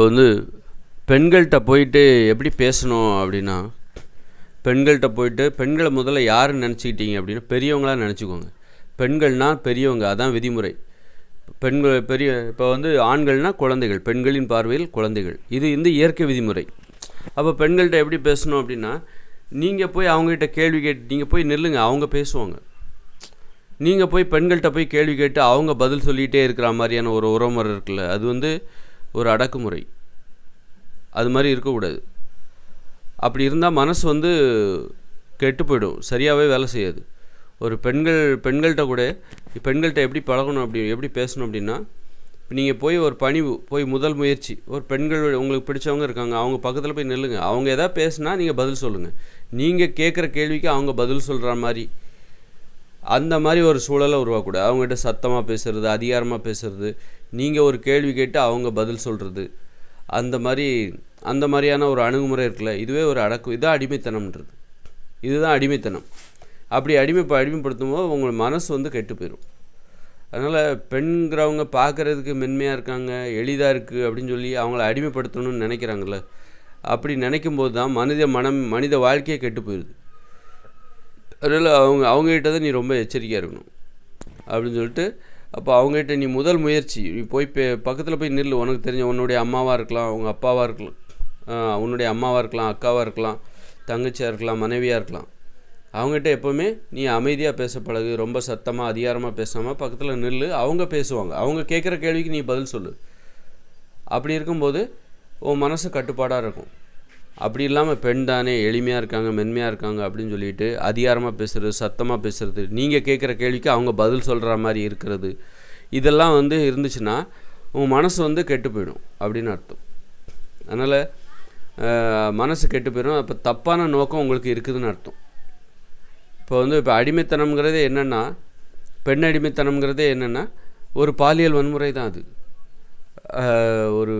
இப்போ வந்து பெண்கள்கிட்ட போயிட்டு எப்படி பேசணும் அப்படின்னா பெண்கள்கிட்ட போயிட்டு பெண்களை முதல்ல யாருன்னு நினச்சிக்கிட்டீங்க அப்படின்னா பெரியவங்களாக நினச்சிக்கோங்க. பெண்கள்னால் பெரியவங்க அதான் விதிமுறை. பெண்கள் பெரிய இப்போ வந்து ஆண்கள்னால் குழந்தைகள் பெண்களின் பார்வையில் குழந்தைகள். இது இந்த இயற்கை விதிமுறை. அப்போ பெண்கள்கிட்ட எப்படி பேசணும் அப்படின்னா நீங்கள் போய் அவங்ககிட்ட கேள்வி கேட்டு நீங்கள் போய் நில்லுங்க அவங்க பேசுவாங்க. நீங்கள் போய் பெண்கள்கிட்ட போய் கேள்வி கேட்டு அவங்க பதில் சொல்லிகிட்டே இருக்கிற மாதிரியான ஒரு உறவுமுறை இருக்குல்ல அது வந்து ஒரு அடக்குமுறை. அது மாதிரி இருக்கக்கூடாது. அப்படி இருந்தால் மனசு வந்து கெட்டு போயிடும். சரியாகவே வேலை செய்யாது. ஒரு பெண்கள் பெண்கள்கிட்ட கூட பெண்கள்கிட்ட எப்படி பழகணும் அப்படி எப்படி பேசணும் அப்படின்னா இப்போ நீங்கள் போய் ஒரு பணிவு போய் முதல் முயற்சி. ஒரு பெண்கள் உங்களுக்கு பிடிச்சவங்க இருக்காங்க அவங்க பக்கத்தில் போய் நில்லுங்க. அவங்க எதாவது பேசுனா நீங்கள் பதில் சொல்லுங்கள் நீங்கள் கேட்குற கேள்விக்கு அவங்க பதில் சொல்கிற மாதிரி. அந்த மாதிரி ஒரு சூழலை உருவாக்கக்கூடாது அவங்ககிட்ட சத்தமாக பேசுகிறது அதிகாரமாக பேசுகிறது நீங்கள் ஒரு கேள்வி கேட்டு அவங்க பதில் சொல்கிறது அந்த மாதிரி அந்த மாதிரியான ஒரு அணுகுமுறை இருக்குல்ல இதுவே ஒரு அடக்கு இதுதான் அடிமைத்தனம்ன்றது. இதுதான் அடிமைத்தனம். அப்படி அடிமை அடிமைப்படுத்தும் போது உங்கள் மனசு வந்து கெட்டு போயிடும் அதனால் பெண்கிறவங்க பார்க்குறதுக்கு மென்மையாக இருக்காங்க எளிதாக இருக்குது அப்படின்னு சொல்லி அவங்கள அடிமைப்படுத்தணும்னு நினைக்கிறாங்கல்ல அப்படி நினைக்கும் போது தான் மனித மனம் மனித வாழ்க்கையே கெட்டு போயிடுது அதனால் அவங்க அவங்ககிட்ட தான் நீ ரொம்ப எச்சரிக்கையாக இருக்கணும். அப்படின்னு சொல்லிட்டு அப்போ அவங்ககிட்ட நீ முதல் முயற்சி நீ போய் பே பக்கத்தில் போய் நில்லு. உனக்கு தெரிஞ்ச உன்னுடைய அம்மாவாக இருக்கலாம் உங்கள் அப்பாவாக இருக்கலாம் உன்னுடைய அம்மாவாக இருக்கலாம் அக்காவாக இருக்கலாம் தங்கச்சியாக இருக்கலாம் மனைவியாக இருக்கலாம். அவங்ககிட்ட எப்போவுமே நீ அமைதியாக பேச பழகு ரொம்ப சத்தமாக அதிகாரமாக பேசாமல் பக்கத்தில் நில்லு. அவங்க பேசுவாங்க. அவங்க கேட்குற கேள்விக்கு நீ பதில் சொல்லு. அப்படி இருக்கும்போது உன் மனசு கட்டுப்பாடாக இருக்கும். அப்படி இல்லாமல் பெண் தானே எளிமையாக இருக்காங்க மென்மையாக இருக்காங்க அப்படின்னு சொல்லிட்டு அதிகாரமாக பேசுகிறது சத்தமாக பேசுகிறது நீங்கள் கேட்குற கேள்விக்கு அவங்க பதில் சொல்கிற மாதிரி இருக்கிறது. இதெல்லாம் வந்து இருந்துச்சுன்னா உங்கள் மனசு வந்து கெட்டு போயிடும் அப்படின்னு அர்த்தம். அதனால் மனசு கெட்டு போயிடும். அப்போ தப்பான நோக்கம் உங்களுக்கு இருக்குதுன்னு அர்த்தம். இப்போ வந்து இப்போ அடிமைத்தனம்ங்கிறதே என்னென்னா பெண் அடிமைத்தனம்ங்கிறதே என்னென்னா ஒரு பாலியல் வன்முறை தான் அது. ஒரு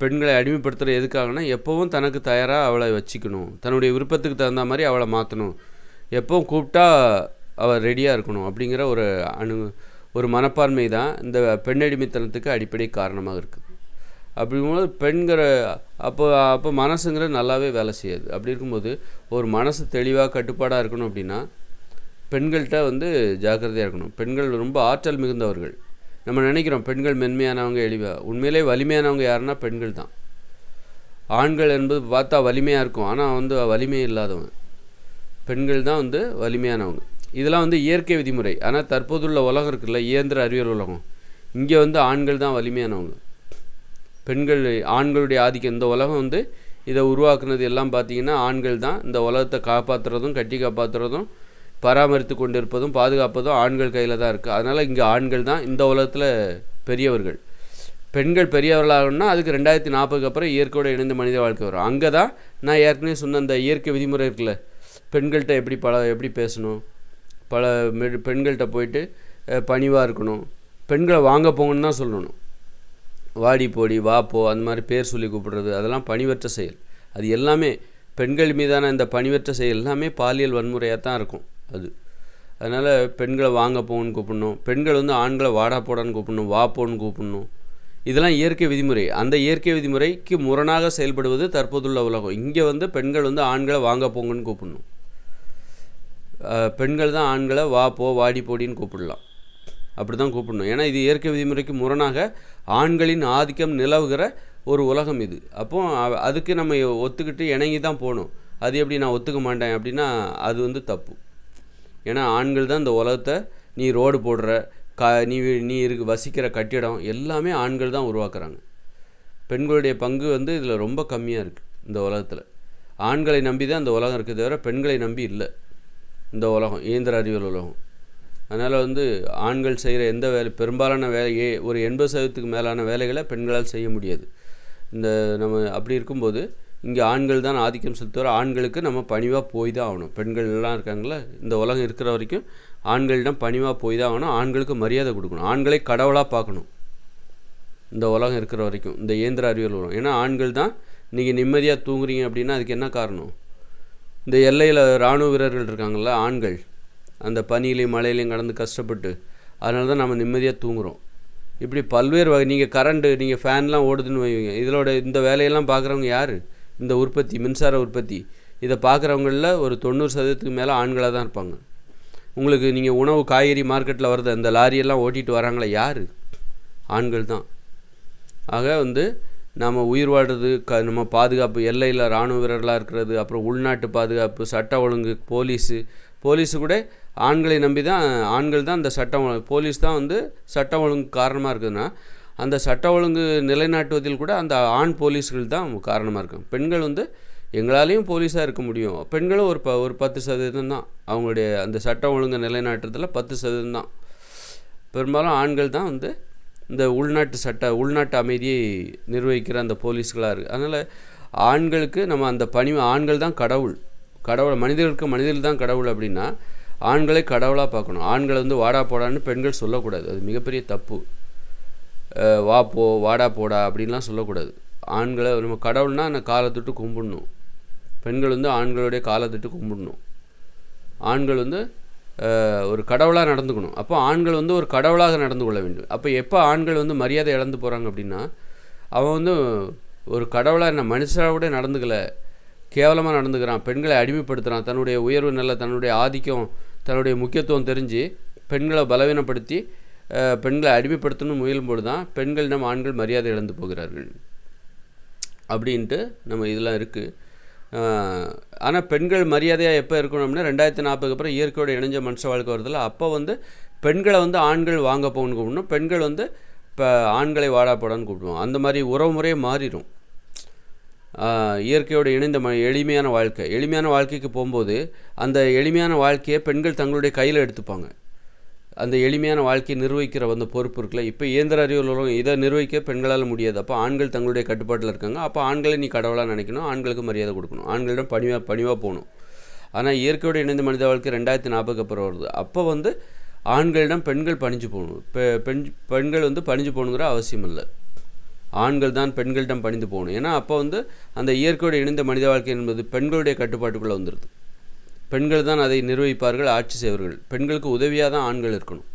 பெண்களை அடிமைப்படுத்துகிற எதுக்காகனா எப்போவும் தனக்கு தயாராக அவளை வச்சுக்கணும். தன்னுடைய விருப்பத்துக்கு தகுந்த மாதிரி அவளை மாற்றணும் எப்போவும் கூப்பிட்டா அவள் ரெடியாக இருக்கணும் அப்படிங்கிற ஒரு அணு ஒரு மனப்பான்மை தான் இந்த பெண்ணடிமைத்தனத்துக்கு அடிப்படை காரணமாக இருக்குது அப்படிங்கும்போது பெண்கிற அப்போ அப்போ மனசுங்கிற நல்லாவே வேலை செய்யாது. அப்படி இருக்கும்போது ஒரு மனசு தெளிவாக கட்டுப்பாடாக இருக்கணும் அப்படின்னா பெண்கள்கிட்ட வந்து ஜாக்கிரதையாக இருக்கணும். பெண்கள் ரொம்ப ஆற்றல் மிகுந்தவர்கள். நம்ம நினைக்கிறோம் பெண்கள் மென்மையானவங்க எளிவாக உண்மையிலே வலிமையானவங்க யாருன்னா பெண்கள் தான். ஆண்கள் என்பது பார்த்தா வலிமையாக இருக்கும். ஆனால் வந்து வலிமை இல்லாதவங்க பெண்கள் தான் வந்து வலிமையானவங்க. இதெல்லாம் வந்து இயற்கை விதிமுறை. ஆனால் தற்போதுள்ள உலகம் இருக்குல்ல இயந்திர அறிவியல் உலகம். இங்கே வந்து ஆண்கள் தான் வலிமையானவங்க. பெண்கள் ஆண்களுடைய ஆதிக்கம். இந்த உலகம் வந்து இதை உருவாக்குனது எல்லாம் பார்த்திங்கன்னா ஆண்கள் தான். இந்த உலகத்தை காப்பாற்றுறதும் கட்டி காப்பாற்றுறதும் பராமரித்து கொண்டிருப்பதும் பாதுகாப்பதும் ஆண்கள் கையில் தான் இருக்குது அதனால் இங்கே ஆண்கள் தான் இந்த உலகத்தில் பெரியவர்கள். பெண்கள் பெரியவர்களாகணும்னா அதுக்கு ரெண்டாயிரத்தி நாற்பதுக்கு அப்புறம் இயற்கையோட இணைந்த மனித வாழ்க்கை வரும். அங்கே தான் நான் ஏற்கனவே சொன்ன அந்த இயற்கை விதிமுறை இருக்குல்ல பெண்கள்கிட்ட எப்படி பல எப்படி பேசணும்? பல பெண்கள்கிட்ட போயிட்டு பணிவாக இருக்கணும். பெண்களை வாங்க போங்கன்னு தான் சொல்லணும். வாடி போடி வா போ அந்த மாதிரி பேர் சொல்லி கூப்பிடுறது அதெல்லாம் பணிவற்ற செயல். அது எல்லாமே பெண்கள் மீதான இந்த பணிவற்ற செயல் எல்லாமே பாலியல் வன்முறையாக தான் இருக்கும். அது. அதனால் பெண்களை வாங்க போன்னு கூப்பிடணும். பெண்கள் வந்து ஆண்களை வாடா போடான்னு கூப்பிடணும் வா போன்னு கூப்பிடணும். இதெல்லாம் இயற்கை விதிமுறை. அந்த இயற்கை விதிமுறைக்கு முரணாக செயல்படுவது தற்போதுள்ள உலகம். இங்கே வந்து பெண்கள் வந்து ஆண்களை வாங்க போங்கன்னு கூப்பிடணும். பெண்கள் தான் ஆண்களை வா போ வாடி போடின்னு கூப்பிடலாம். அப்படி தான் கூப்பிடணும். ஏன்னா இது இயற்கை விதிமுறைக்கு முரணாக ஆண்களின் ஆதிக்கம் நிலவுகிற ஒரு உலகம் இது. அப்போ அதுக்கு நம்ம ஒத்துக்கிட்டு இணங்கி தான் போகணும். அது எப்படி நான் ஒத்துக்க மாட்டேன் அப்படின்னா அது வந்து தப்பு. ஏன்னா ஆண்கள் தான் இந்த உலகத்தை நீ ரோடு போடுற க நீ நீ இருக்கு வசிக்கிற கட்டிடம் எல்லாமே ஆண்கள் தான் உருவாக்குறாங்க. பெண்களுடைய பங்கு வந்து இதில் ரொம்ப கம்மியாக இருக்குது இந்த உலகத்தில். ஆண்களை நம்பி தான் இந்த உலகம் இருக்குது தவிர பெண்களை நம்பி இல்லை இந்த உலகம் இயந்திர அறிவியல் உலகம். அதனால் வந்து ஆண்கள் செய்கிற எந்த வேலை பெரும்பாலான வேலையே ஒரு எண்பது சதவீதத்துக்கு மேலான வேலைகளை பெண்களால் செய்ய முடியாது. இந்த நம்ம அப்படி இருக்கும்போது இங்கே ஆண்கள் தான் ஆதிக்கம் செலுத்துவார். ஆண்களுக்கு நம்ம பணிவாக போய் தான் ஆகணும். பெண்கள் எல்லாம் இருக்காங்களே இந்த உலகம் இருக்கிற வரைக்கும் ஆண்களிடம் பணிவாக போய் தான் ஆகணும். ஆண்களுக்கு மரியாதை கொடுக்கணும். ஆண்களை கடவுளாக பார்க்கணும். இந்த உலகம் இருக்கிற வரைக்கும் இந்த இயந்திர அறிவியல் உலகம். ஏன்னா ஆண்கள் தான் நீங்கள் நிம்மதியாக தூங்குறீங்க அப்படின்னா அதுக்கு என்ன காரணம்? இந்த எல்லையில் இராணுவ வீரர்கள் இருக்காங்கள ஆண்கள். அந்த பனியிலையும் மழையிலையும் கடந்து கஷ்டப்பட்டு அதனால தான் நம்ம நிம்மதியாக தூங்குகிறோம் இப்படி பல்வேறு வகை நீங்கள் கரண்ட்டு நீங்கள் ஃபேன்லாம் ஓடுதுன்னு வைங்க. இதோட இந்த வேலையெல்லாம் பார்க்குறவங்க யார்? இந்த உற்பத்தி மின்சார உற்பத்தி இதை பார்க்குறவங்களில் ஒரு தொண்ணூறு சதவீதத்துக்கு மேலே ஆண்களாக தான் இருப்பாங்க. உங்களுக்கு நீங்கள் உணவு காய்கறி மார்க்கெட்டில் வருது அந்த லாரியெல்லாம் ஓட்டிகிட்டு வராங்களே யார்? ஆண்கள் தான். ஆக வந்து நம்ம உயிர் வாழ்கிறது க நம்ம பாதுகாப்பு எல்லையில் இராணுவ வீரர்களாக இருக்கிறது அப்புறம் உள்நாட்டு பாதுகாப்பு சட்ட ஒழுங்கு போலீஸு போலீஸு கூட ஆண்களை நம்பி தான் ஆண்கள் தான் அந்த சட்டம் போலீஸ் தான் வந்து சட்டம் ஒழுங்கு காரணமாக இருக்குதுன்னா அந்த சட்ட ஒழுங்கு நிலைநாட்டுவதில் கூட அந்த ஆண் போலீஸ்கள் தான் காரணமாக இருக்காங்க. பெண்கள் வந்து எங்களாலேயும் போலீஸாக இருக்க முடியும். பெண்களும் ஒரு ப ஒரு பத்து சதவீதம் தான். அவங்களுடைய அந்த சட்டம் ஒழுங்கு நிலைநாட்டுறதுல பத்து சதவீதம் தான். பெரும்பாலும் ஆண்கள் தான் வந்து இந்த உள்நாட்டு சட்ட உள்நாட்டு அமைதியை நிர்வகிக்கிற அந்த போலீஸ்களாக இருக்குது அதனால் ஆண்களுக்கு நம்ம அந்த பணி ஆண்கள் தான் கடவுள். கடவுள் மனிதர்களுக்கு மனிதர்கள் தான் கடவுள் அப்படின்னா ஆண்களை கடவுளாக பார்க்கணும். ஆண்களை வந்து வாடா போடான்னு பெண்கள் சொல்லக்கூடாது. அது மிகப்பெரிய தப்பு. வா போ வாடா போடா அப்படின்லாம் சொல்லக்கூடாது. ஆண்களை நம்ம கடவுள்னால் அந்த காலை தொட்டு கும்பிடணும். பெண்கள் வந்து ஆண்களுடைய காலை தொட்டு கும்பிடணும். ஆண்கள் வந்து ஒரு கடவுளாக நடந்துக்கணும். அப்போ ஆண்கள் வந்து ஒரு கடவுளாக நடந்து கொள்ள வேண்டும். அப்போ எப்போ ஆண்கள் வந்து மரியாதை இழந்து போகிறாங்க அப்படின்னா அவன் வந்து ஒரு கடவுளாக என்ன? மனுஷராவோட கூட கேவலமாக நடந்துக்கிறான். பெண்களை அடிமைப்படுத்துகிறான் தன்னுடைய உயர்வு நல்ல தன்னுடைய ஆதிக்கம் தன்னுடைய முக்கியத்துவம் தெரிஞ்சு பெண்களை பலவீனப்படுத்தி பெண்களை அடிமைப்படுத்தணும் முயலும்போது தான் பெண்களிடம் ஆண்கள் மரியாதை இழந்து போகிறார்கள். அப்படின்ட்டு நம்ம இதெல்லாம் இருக்குது ஆனால் பெண்கள் மரியாதையாக எப்போ இருக்கணும்னா ரெண்டாயிரத்தி நாற்பதுக்கு அப்புறம் இயற்கையோட இணைஞ்ச மனுஷ வாழ்க்கை வருதில்ல அப்போ வந்து பெண்களை வந்து ஆண்கள் வாங்க போகணும்னு கூப்பிடணும் பெண்கள் வந்து இப்போ ஆண்களை வாடா போடான்னு கூப்பிடுவோம். அந்த மாதிரி உறவு முறையே மாறிடும். இயற்கையோடு இணைந்த ம எளிமையான வாழ்க்கை. எளிமையான வாழ்க்கைக்கு போகும்போது அந்த எளிமையான வாழ்க்கையை பெண்கள் தங்களுடைய கையில் எடுத்துப்பாங்க. அந்த எளிமையான வாழ்க்கையை நிர்வகிக்கிற அந்த பொறுப்பு இருக்குல்ல? இப்போ இயந்திர அறிவியல் உலகம் இதை நிர்வகிக்க பெண்களால் முடியாது. அப்போ ஆண்கள் தங்களுடைய கட்டுப்பாட்டில் இருக்காங்க. அப்போ ஆண்களை நீ கடவுளாக நினைக்கணும். ஆண்களுக்கு மரியாதை கொடுக்கணும். ஆண்களிடம் பணிவாக பணிவாக போகணும். ஆனால் இயற்கையோடு இணைந்த மனித வாழ்க்கை ரெண்டாயிரத்தி நாற்பதுக்கு அப்புறம் வருது. அப்போ வந்து ஆண்களிடம் பெண்கள் பணிஞ்சு போகணும். பெ பெண் பெண்கள் வந்து பணிஞ்சு போகணுங்கிற அவசியம் இல்லை. ஆண்கள் தான் பெண்களிடம் பணிந்து போகணும். ஏன்னா அப்போ வந்து அந்த இயற்கையோடு இணைந்த மனித வாழ்க்கை என்பது பெண்களுடைய கட்டுப்பாட்டுக்குள்ளே வந்துடுது பெண்கள் தான் அதை நிர்வகிப்பார்கள் ஆட்சி செய்வார்கள். பெண்களுக்கு உதவியாக தான் ஆண்கள் இருக்கணும்.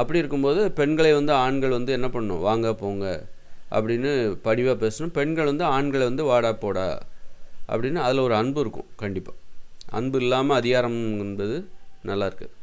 அப்படி இருக்கும்போது பெண்களை வந்து ஆண்கள் வந்து என்ன பண்ணணும்? வாங்க போங்க அப்படின்னு பணிவாக பேசணும். பெண்கள் வந்து ஆண்களை வந்து வாடா போடா அப்படின்னு அதில் ஒரு அன்பு இருக்கும் கண்டிப்பாக அன்பு இல்லாமல் அதிகாரம் என்பது நல்லா இருக்குது